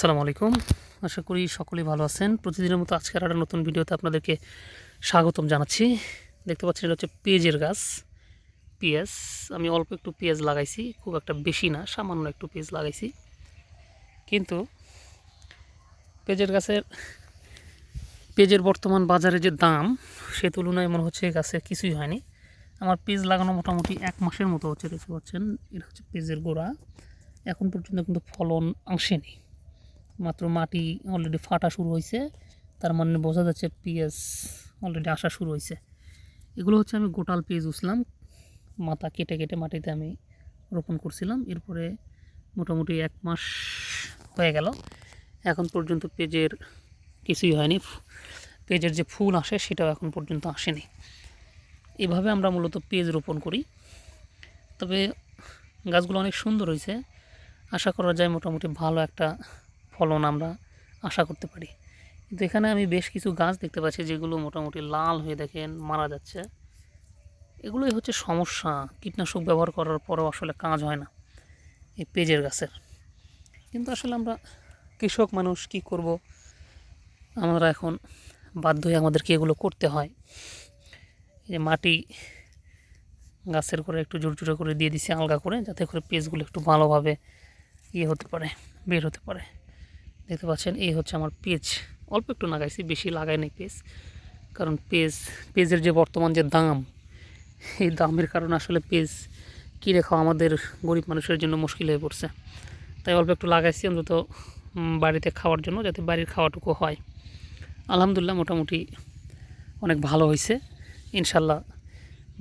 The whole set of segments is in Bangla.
আসসালামু আলাইকুম। আশা করি সকলেই ভালো আছেন। প্রতিদিনের মতো আজকের একটা নতুন ভিডিওতে আপনাদেরকে স্বাগতম জানাচ্ছি। দেখতে পাচ্ছেন এটা হচ্ছে পেঁয়াজের গাছ। পেঁয়াজ, আমি অল্প একটু পেঁয়াজ লাগাইছি, খুব একটা বেশি না, সামান্য একটু পেঁয়াজ লাগাইছি। কিন্তু পেঁয়াজের গাছের, পেঁয়াজের বর্তমান বাজারে যে দাম, সে তুলনায় মনে হচ্ছে গাছে কিছুই হয়নি। আমার পেঁয়াজ লাগানো মোটামুটি এক মাসের মতো হচ্ছে, দেখতে পাচ্ছেন। এটা হচ্ছে পেঁয়াজের গোড়া। এখন পর্যন্ত কিন্তু ফলন আসেনি। মাত্র মাটি অলরেডি ফাটা শুরু হয়েছে তার মানে বোঝা যাচ্ছে পেঁয়াজ অলরেডি আসা শুরু হয়েছে এগুলো হচ্ছে আমি গোটাল পেঁয়াজ উঠলাম মাথা কেটে কেটে মাটিতে আমি রোপণ করছিলাম। এরপরে মোটামুটি এক মাস হয়ে গেল। এখন পর্যন্ত পেঁয়াজের কিছুই হয়নি। পেঁয়াজের যে ফুল আসে সেটাও এখন পর্যন্ত আসেনি। এভাবে আমরা মূলত পেঁয়াজ রোপণ করি। তবে গাছগুলো অনেক সুন্দর হয়েছে আশা করা যায় মোটামুটি ভালো একটা ফলন আমরা আশা করতে পারি। কিন্তু এখানে আমি বেশ কিছু গাছ দেখতে পাচ্ছি যেগুলো মোটামুটি লাল হয়ে দেখেন, মারা যাচ্ছে। এগুলোই হচ্ছে সমস্যা। কীটনাশক ব্যবহার করার পরেও আসলে কাজ হয় না এই পেঁয়াজের গাছের। কিন্তু আসলে আমরা কৃষক মানুষ কি করব? আমরা এখন বাধ্য হয়ে আমাদেরকে এগুলো করতে হয়। যে মাটি গাছের করে একটু জোর জোরে করে দিয়ে দিছি আলগা করে, যাতে করে পেজগুলো একটু ভালোভাবে ইয়ে হতে পারে, বের হতে পারে। দেখতে পাচ্ছেন, এই হচ্ছে আমার পেজ। অল্প একটু লাগাইছি, বেশি লাগাই নাই পেজ। কারণ পেজ, পেজের যে বর্তমান যে দাম, এই দামের কারণে আসলে পেজ কিনে খাওয়া আমাদের গরিব মানুষের জন্য মুশকিল হয়ে পড়ছে। তাই অল্প একটু লাগাইছি অন্তত বাড়িতে খাওয়ার জন্য যাতে বাড়ির খাওয়াটুকু হয়। আলহামদুলিল্লাহ মোটামুটি অনেক ভালো হয়েছে। ইনশাল্লাহ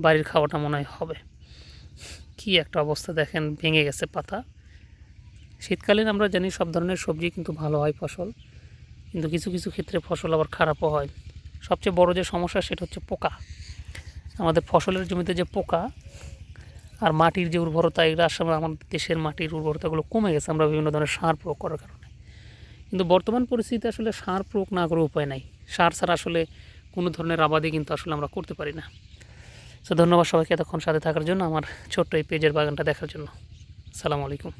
বাড়ির খাওয়াটা মনে হয় হবে। কী একটা অবস্থা দেখেন, ভেঙে গেছে পাতা। শীতকালীন আমরা জানি সব ধরনের সবজি কিন্তু ভালো হয় ফসল, কিন্তু কিছু কিছু ক্ষেত্রে ফসল আবার খারাপও হয়। সবচেয়ে বড় যে সমস্যা সেটা হচ্ছে পোকা। আমাদের ফসলের জমিতে যে পোকা আর মাটির যে উর্বরতা, এগুলো আসলে আমাদের দেশের মাটির উর্বরতাগুলো কমে গেছে, আমরা বিভিন্ন ধরনের সার প্রয়োগ করার কারণে। কিন্তু বর্তমান পরিস্থিতিতে আসলে সার প্রয়োগ না করে উপায় নাই। সার ছাড়া আসলে কোনো ধরনের আবাদি কিন্তু আসলে আমরা করতে পারি না। তো ধন্যবাদ সবাইকে এতক্ষণ সাথে থাকার জন্য, আমার ছোট্ট এই পেজের বাগানটা দেখার জন্য। সালাম আলাইকুম।